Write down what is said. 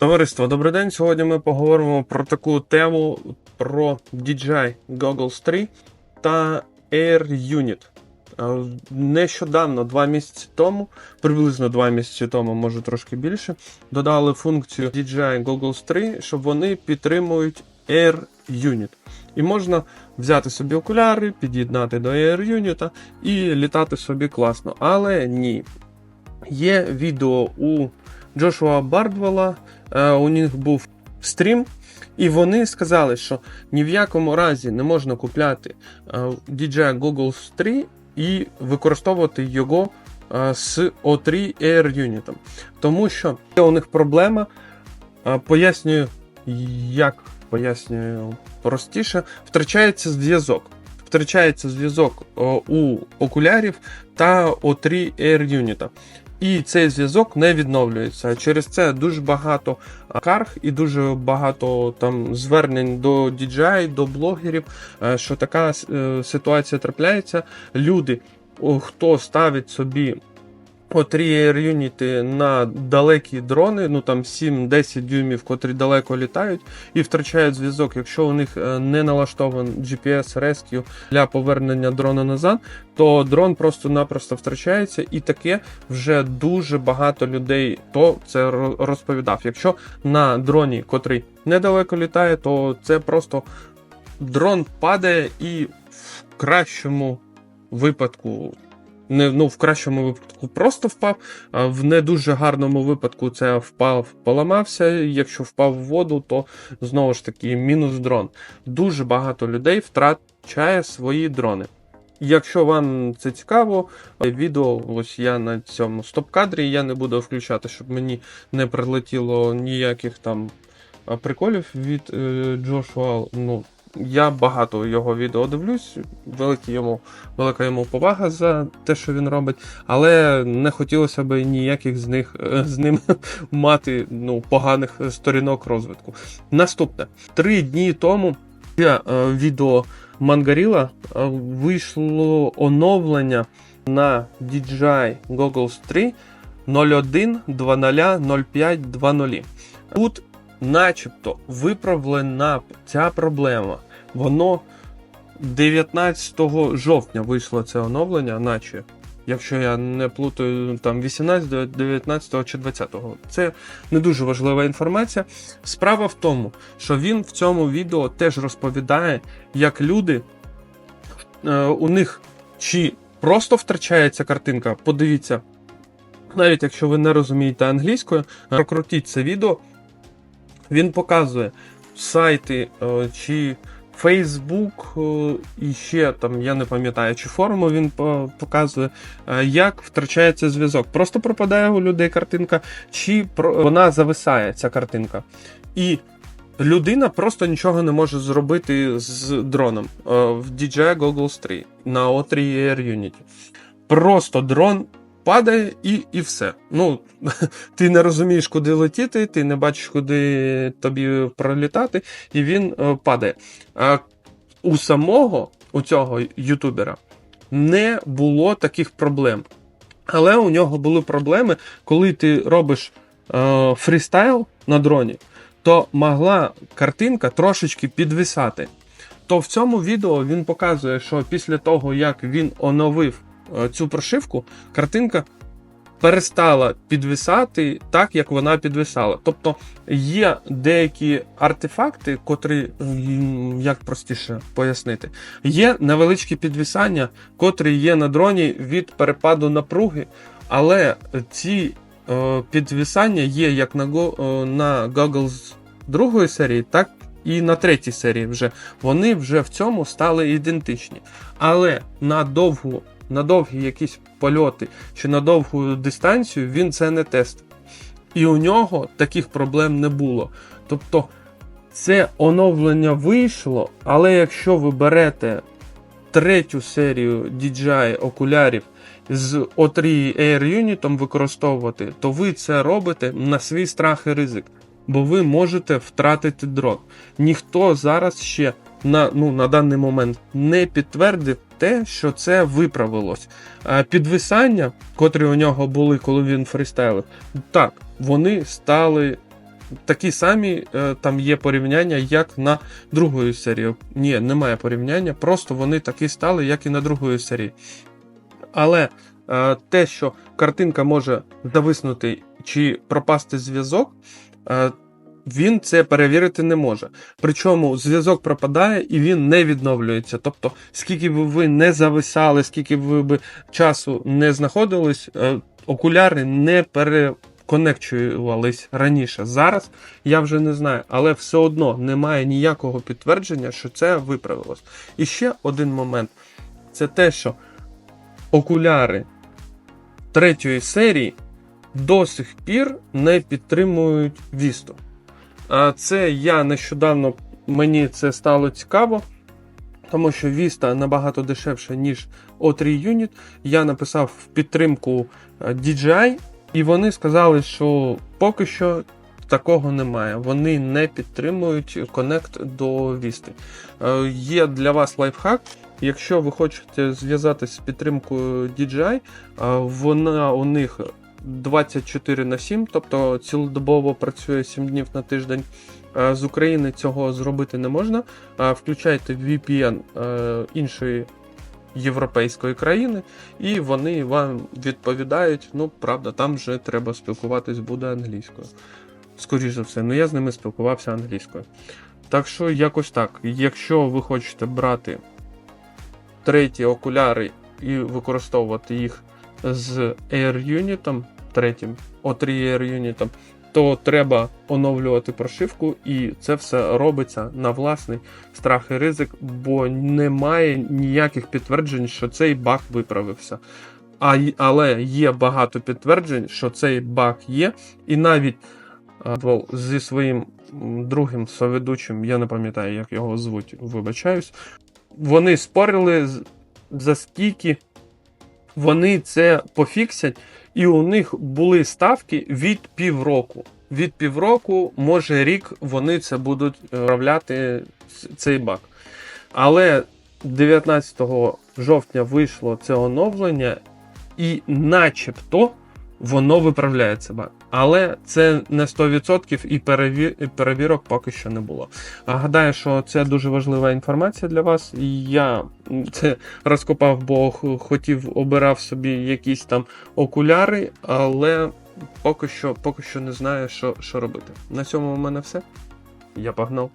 Товариство, добрий день. Сьогодні ми поговоримо про таку тему про DJI Goggles 3 та Air Unit. Е, Нещодавно, два місяці тому, приблизно два місяці тому, може трошки більше, додали функцію DJI Goggles 3, щоб вони підтримують Air Unit. І можна взяти собі окуляри, під'єднати до Air Unit і літати собі класно. Але ні. Є відео у Джошуа Бардвелла, е, у них був стрім, і вони сказали, що ні в якому разі не можна купляти е, DJI Goggles 3 і використовувати його е, з O3 Air Unit. Тому що у них проблема. Е, Пояснюю, як пояснюю простіше, втрачається зв'язок. Втрачається зв'язок у окулярів та O3 Air Unit. І цей зв'язок не відновлюється. Через це дуже багато карг і дуже багато там звернень до DJI, до блогерів, е, що така е, ситуація трапляється. Люди, хто ставить собі От Air Unity на далекі дрони, ну там 7-10 дюймів, котрі далеко літають і втрачають зв'язок. Якщо у них е, не налаштований GPS Rescue для повернення дрона назад, то дрон просто-напросто втрачається, і таке вже дуже багато людей то це розповідав. Якщо на дроні, котрий недалеко літає, то це просто дрон падає і в кращому випадку. Не, ну, в кращому випадку просто впав, а в не дуже гарному випадку це впав, поламався. Якщо впав в воду, то знову ж таки мінус дрон. Дуже багато людей втрачає свої дрони. Якщо вам це цікаво, відео ось я на цьому стоп-кадрі, я не буду включати, щоб мені не прилетіло ніяких там приколів від е, Джошуа. Ну, я багато його відео дивлюсь, великі йому, велика йому повага за те, що він робить, але не хотілося б ніяких з них е, з ним мати ну, поганих сторінок розвитку. Наступне, три дні тому я е, відео Мангаріла е, вийшло оновлення на DJI Goggles 3 01.00.05.20. Тут начебто виправлена ця проблема. Воно 19 жовтня вийшло це оновлення, наче. Якщо я не плутаю, там 18, 19 чи 20. Це не дуже важлива інформація. Справа в тому, що він в цьому відео теж розповідає, як люди е, у них чи просто втрачається картинка. Подивіться, навіть якщо ви не розумієте англійською, прокрутіть це відео. Він показує сайти е, чи Facebook, е, і ще там, я не пам'ятаю, чи форуму він показує, е, як втрачається зв'язок. Просто пропадає у людей картинка, чи вона зависає, ця картинка. І людина просто нічого не може зробити з дроном в DJI Goggles 3 на O3 Air Unity. Просто дрон падає і, і все. Ну, ти не розумієш, куди летіти, ти не бачиш, куди тобі пролітати, і він е, падає. А у самого у цього ютубера не було таких проблем. Але у нього були проблеми, коли ти робиш е, фрістайл на дроні, то могла картинка трошечки підвисати. То в цьому відео він показує, що після того, як він оновив цю прошивку, картинка перестала підвисати так, як вона підвисала. Тобто є деякі артефакти, котрі, як простіше пояснити, є невеличкі підвисання, котрі є на дроні від перепаду напруги, але ці е, підвисання є як на, е, на Goggles другої серії, так і на третій серії вже. Вони вже в цьому стали ідентичні. Але на довгу на довгі якісь польоти чи на довгу дистанцію він це не тестив. І у нього таких проблем не було. Тобто це оновлення вийшло, але якщо ви берете третю серію DJI окулярів з O3 Air Unit використовувати, то ви це робите на свій страх і ризик. Бо ви можете втратити дрон. Ніхто зараз ще на, ну, на даний момент не підтвердив те, що це виправилось. А підвисання, котрі у нього були, коли він фрістайлив, так, вони стали такі самі е, там є порівняння, як на другої серії. Ні, немає порівняння, просто вони такі стали, як і на другої серії. Але е, те, що картинка може зависнути чи пропасти зв'язок, е, він це перевірити не може. Причому зв'язок пропадає і він не відновлюється. Тобто, скільки б ви не зависали, скільки б ви часу не знаходились, е, окуляри не переконекчувались раніше. Зараз я вже не знаю, але все одно немає ніякого підтвердження, що це виправилось. І ще один момент: це те, що окуляри третьої серії до сих пір не підтримують Вісту. Це я нещодавно мені це стало цікаво, тому що Vista набагато дешевше, ніж O3 Unit. Я написав в підтримку е, DJI, і вони сказали, що поки що такого немає. Вони не підтримують Connect до Vista. Е, Є для вас лайфхак. Якщо ви хочете зв'язатися з підтримкою DJI, е, вона у них 24 на 7, тобто цілодобово працює 7 днів на тиждень. Е, З України цього зробити не можна. Е, Включайте VPN е, іншої європейської країни, і вони вам відповідають. Ну, правда, там вже треба спілкуватись буде англійською. Скоріше за все, ну я з ними спілкувався англійською. Так що, якось так. Якщо ви хочете брати треті окуляри і використовувати їх з Air Unit, третім, O3 Air Unit, то треба оновлювати прошивку, і це все робиться на власний страх і ризик, бо немає ніяких підтверджень, що цей баг виправився. А, але є багато підтверджень, що цей баг є, і навіть зі своїм другим соведучим, я не пам'ятаю, як його звуть, вибачаюсь. Вони спорили за скільки вони це пофіксять, і у них були ставки від півроку. Від півроку, може рік, вони це будуть вправляти цей бак. Але 19 жовтня вийшло це оновлення, і начебто воно виправляє цей баг. Але це не 100% і перевірок поки що не було. Гадаю, що це дуже важлива інформація для вас. Я це розкопав, бо хотів обирав собі якісь там окуляри, але поки що, поки що не знаю, що, що робити. На цьому у мене все. Я погнав.